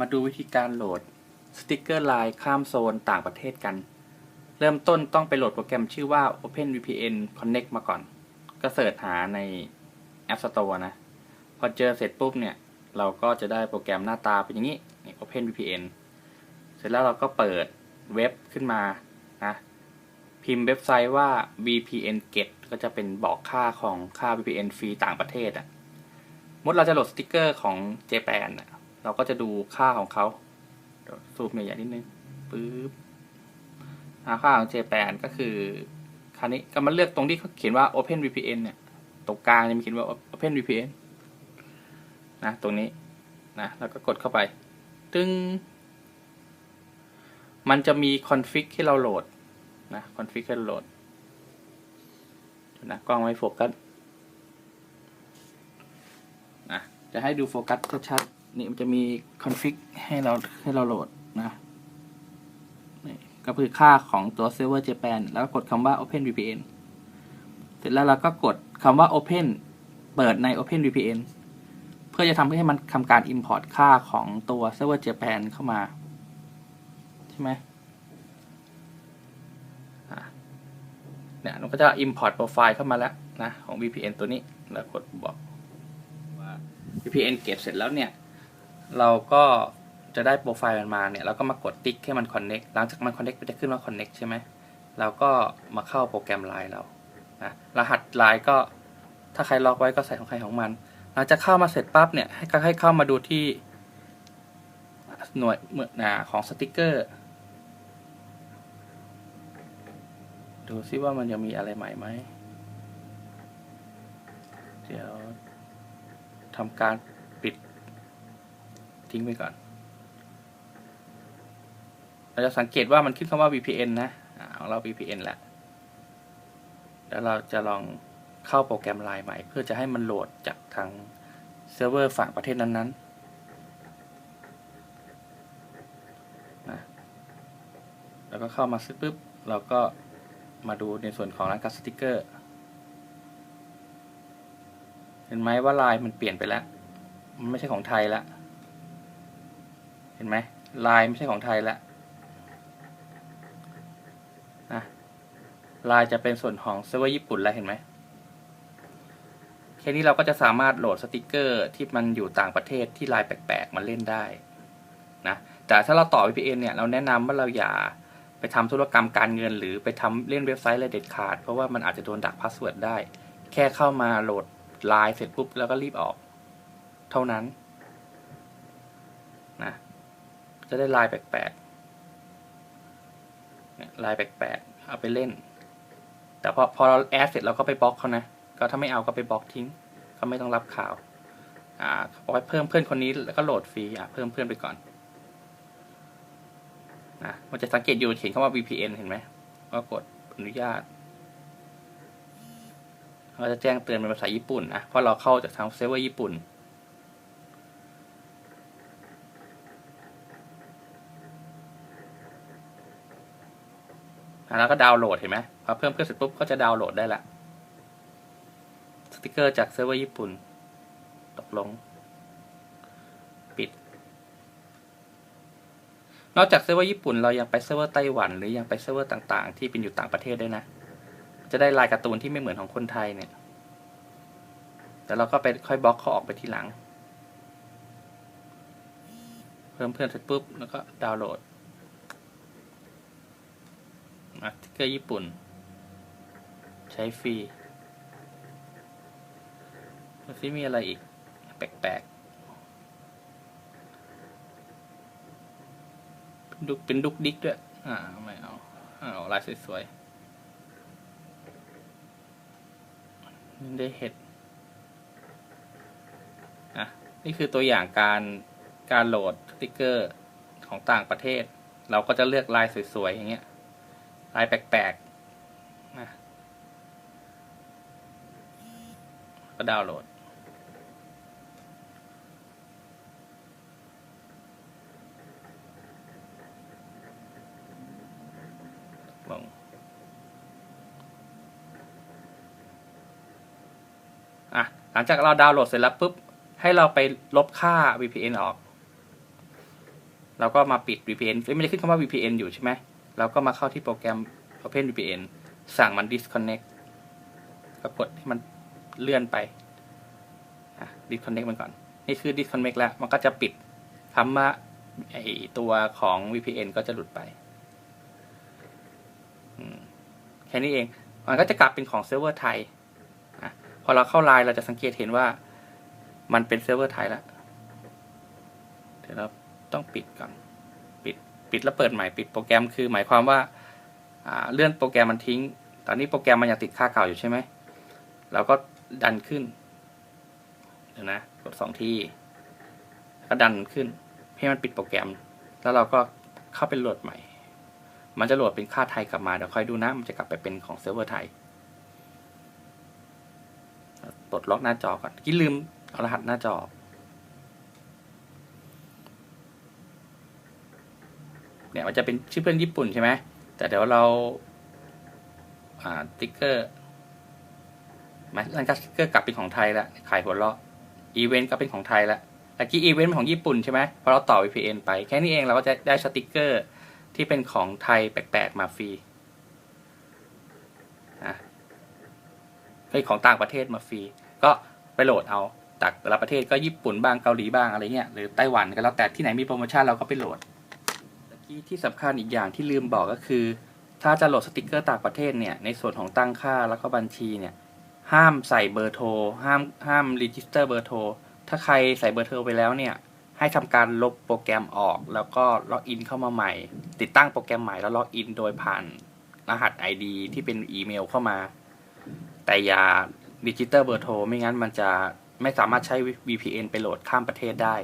มาดูวิธีการโหลดสติกเกอร์ไลน์ข้ามโซนต่างประเทศกัน เริ่มต้นต้องไปโหลดโปรแกรมชื่อว่า OpenVPN Connect มาก่อน ก็เสิร์ชหาใน App Store นะ พอเจอเสร็จปุ๊บเนี่ย เราก็จะได้โปรแกรมหน้าตาเป็นอย่างนี้นี่ OpenVPN เสร็จแล้วเราก็เปิดเว็บขึ้นมานะพิมพ์เว็บไซต์ว่า VPN Get ก็จะเป็นบอกค่าของค่า VPN ฟรีต่างประเทศอะ่ะมุดเราจะโหลดสติกเกอร์ของ JPAN อะ เราก็จะดูค่าของเขาเดี๋ยวซูมใหญ่ๆนิดนึงปึ๊บอ่าค่าของ JPAN ก็คือคราวนี้ก็มาเลือกตรงที่เขาเขียนว่า Open VPN เนี่ย ตรงกลางจะมีเขียนว่า Open VPN นะตรงนี้นะแล้วก็กดเข้าไป ตึ้งมันจะมีคอนฟิกให้เราโหลดนะคอนฟิกให้เราโหลดนะกล้องไม่โฟกัสนะจะให้ดูโฟกัสชัดๆ นี่มันจะมีคอนฟิกให้เราให้เราโหลดนะนี่ก็คือค่าของตัวเซิร์ฟเวอร์ Japan แล้วกดคำว่า Open VPN เสร็จแล้วเราก็กดคำว่า Open เปิดใน Open VPN เพื่อจะทำให้มันทำการ Import ค่าของตัวเซิร์ฟเวอร์ Japan เข้ามา ใช่ไหมเนี่ยมันก็จะ import profile เข้ามาแล้วนะ ของ VPN ตัวนี้ แล้วกดบอกว่า VPN เก็บเสร็จแล้วเนี่ย เราก็จะได้โปรไฟล์มันมาเนี่ยเราก็มากดติ๊กให้มัน connect หลังจากมัน connect มันจะขึ้นว่า connect ใช่ไหมเราก็มาเข้าโปรแกรมไลน์เรานะรหัสไลน์ก็ถ้าใครล็อกไว้ก็ใส่ของใครของมันหลังจากเข้ามาเสร็จปั๊บเนี่ยให้ให้เข้ามาดูที่หน่วยเมื่อนาของสติกเกอร์ ดูซิว่ามันยังมีอะไรใหม่ไหม เดี๋ยวทำการ ทิ้งไปก่อน เราจะสังเกตว่ามันขึ้นคำว่า VPN นะของเรา VPN แหละแล้วเราจะลองเข้าโปรแกรมไลน์ใหม่ เพื่อจะให้มันโหลดจากทางเซิร์ฟเวอร์ฝั่งประเทศนั้นๆนะแล้วก็เข้ามาซื้อปุ๊บ เราก็มาดูในส่วนของร้านการสติกเกอร์ เห็นไหมว่าลายมันเปลี่ยนไปแล้ว มันไม่ใช่ของไทยแล้ว ห็นไหมลายไม่ใช่ของไทยล้วนะลายจะเป็นส่วนของเซิร์ฟเวอร์ญี่ปุ่นแล้วเห็นไหมแค่นี้เราก็จะสามารถโหลดสติกเกอร์ที่มันอยู่ต่างประเทศที่ลายแปลกๆมาเล่นได้นะแต่ถ้าเราต่อ VPN เนี่ยเราแนะนำว่าเราอย่าไปทำธุรกรรมการเงิน หรือไปทำเล่นเว็บไซต์อะไรเด็ดขาด เพราะว่ามันอาจจะโดนดักพาสเวิร์ดได้ แค่เข้ามาโหลดไลน์เสร็จปุ๊บแล้วก็รีบออก เท่านั้นนะ จะได้ลน์แปลกๆเนี่ยแปลกๆเอาไปเล่น แต่พอพอเราแอดเสร็จเราก็ไปบล็อกเขานะ ก็ถ้าไม่เอาก็ไปบล็อกทิ้งก็ไม่ต้องรับข่าวอ่าบอกให้เพิ่มเพื่อนคนนี้แล้วก็โหลดฟรีอะเพิ่มเพื่อนไปก่อนนะมันจะสังเกตอยู่เขียนคำว่า VPN เห็นไหมก็กดอนุญาตเราจะแจ้งเตือนเป็นภาษาญี่ปุ่นนะเพราะเราเข้าจากทางเซิร์ฟเวอร์ญี่ปุ่น แล้วก็ดาวน์โหลดเห็นไหมพอเพิ่มเพื่อนเสร็จปุ๊บก็จะดาวน์โหลดได้ละสติกเกอร์จากเซิร์ฟเวอร์ญี่ปุ่น ตกลง ปิด นอกจากเซิร์ฟเวอร์ญี่ปุ่น เรายังไปเซิร์ฟเวอร์ไต้หวัน หรือยังไปเซิร์ฟเวอร์ต่าง ๆ ที่เป็นอยู่ต่างประเทศด้วยนะ จะได้ลายการ์ตูนที่ไม่เหมือนของคนไทยเนี่ย แต่เราก็ไปค่อยบล็อกเขาออกไปทีหลัง เพิ่มเพื่อนเสร็จปุ๊บแล้วก็ดาวน์โหลด สติกเกอร์ญี่ปุ่น ใช้ฟรีดูซิมีอะไรอีก แปลกๆดุกเป็นดุกดิกด้วย อ่าไม่เอาเอาลายสวยๆนี่ได้เห็ดอะนี่คือตัวอย่างการการโหลดสติกเกอร์ของต่างประเทศ เราก็จะเลือกลายสวยๆอย่างเงี้ย ลายแปลกๆนะก็ดาวน์โหลด ลง อะ หลังจากเราดาวน์โหลดเสร็จแล้วปุ๊บ ให้เราไปลบค่า VPN ออก เราก็มาปิด VPN ไม่ได้ขึ้นคำว่า VPN อยู่ใช่ไหม เราก็มาเข้าที่โปรแกรม Open VPN สั่งมัน disconnect ก็กดให้มันเลื่อนไป disconnect มันก่อน นี่คือ disconnect แล้ว มันก็จะปิดคำว่าไอตัวของ VPN ก็จะหลุดไป แค่นี้เอง มันก็จะกลับเป็นของเซิร์ฟเวอร์ไทยอพอเราเข้าไลน์เราจะสังเกตเห็นว่ามันเป็นเซิร์ฟเวอร์ไทยแล้ว เดี๋ยวเราต้องปิดก่อน ปิดแล้วเปิดใหม่ปิดโปรแกรมคือหมายความว่าเลื่อนโปรแกรมมันทิ้ง ตอนนี้โปรแกรมมันยังติดค่าเก่าอยู่ใช่ไหมเราก็ดันขึ้นเดี๋ยวนะกดสองทีก็ดันขึ้นให้มันปิดโปรแกรม แล้วเราก็เข้าไปโหลดใหม่ มันจะโหลดเป็นค่าไทยกลับมาเดี๋ยวค่อยดูนะมันจะกลับไปเป็นของเซิร์ฟเวอร์ไทยปลดล็อกหน้าจอก่อนกี้ลืมเอารหัสหน้าจอออก เนี่ยมันจะเป็นชื่อเพื่อนญี่ปุ่นใช่ไหมแต่เดี๋ยวเราอ่าติ๊กเกอร์หมายร้านสติ๊กเกอร์กลับเป็นของไทยละขายหัวเราะอีเวนต์ก็เป็นของไทยละตะกี้อีเวนต์เป็นของญี่ปุ่นใช่ไหมพอเราต่อ VPN ไป แค่นี้เองเราก็จะได้สติ๊กเกอร์ที่เป็นของไทยแปลกๆมาฟรีนะเป็นของต่างประเทศมาฟรี ก็ไปโหลดเอาจากแต่ละประเทศก็ญี่ปุ่นบ้างเกาหลีบ้างอะไรเงี้ยหรือไต้หวันก็แล้วแต่ที่ไหนมีโปรโมชั่นเราก็ไปโหลด ตะกี้ที่สำคัญอีกอย่างที่ลืมบอกก็คือ ถ้าจะโหลดสติกเกอร์ต่างประเทศเนี่ยในส่วนของตั้งค่าแล้วก็บัญชีเนี่ยห้ามใส่เบอร์โทรห้ามห้ามรีจิสเตอร์เบอร์โทรถ้าใครใส่เบอร์โทรไปแล้วเนี่ยให้ทำการลบโปรแกรมออก แล้วก็ล็อกอินเข้ามาใหม่ ติดตั้งโปรแกรมใหม่แล้วล็อกอินโดยผ่านรหัส ID ที่เป็นอีเมลเข้ามา แต่อย่าดิจิเตอลเบอร์โทรไม่งั้นมันจะไม่สามารถใช้ VPN ไปโหลดข้ามประเทศได้